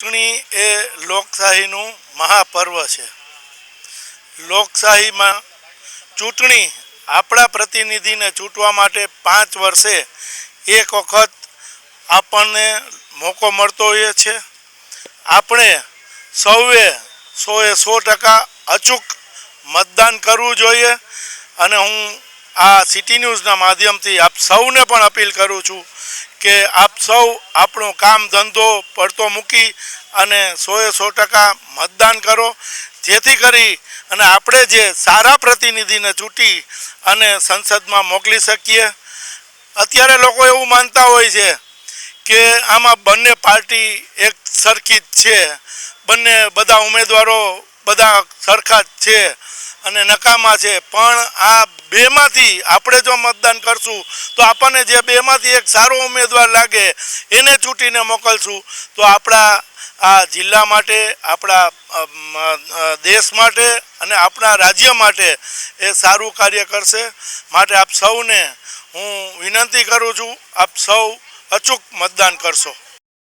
ચૂંટણી એ લોકશાહીનું મહાપર્વ છે. લોકશાહીમાં ચૂંટણી આપણા પ્રતિનિધિને ચૂંટવા માટે પાંચ વર્ષે એક વખત આપણને મોકો મળતો હોય છે. આપણે સૌએ સોએ સો ટકા અચૂક મતદાન કરવું જોઈએ અને હું આ સિટી ન્યૂઝના માધ્યમથી આપ સૌને પણ અપીલ કરું છું કે આપ સૌ આપણો કામ ધંધો પડતો મૂકી અને સોએ સો ટકા મતદાન કરો. જેથી કરી અને આપણે જે સારા પ્રતિનિધિને ચૂંટી અને સંસદમાં મોકલી શકીએ. અત્યારે લોકો એવું માનતા હોય છે કે આમાં બંને પાર્ટી એક સરખી જ છે. બંને બધા ઉમેદવારો બધા સરખા જ છે. અને નકામા છે. પણ આ બેમાંથી આપણે જો મતદાન કરશું, તો આપણને જે બેમાંથી એક સારો ઉમેદવાર લાગે, એને ચૂંટીને મોકલશું. તો આપણા આ જિલ્લા માટે, આપણા દેશ માટે અને આપણા રાજ્ય માટે એ સારું કાર્ય કરશે. માટે આપ સૌને હું વિનંતી કરું છું, આપ સૌ અચૂક મતદાન કરશો.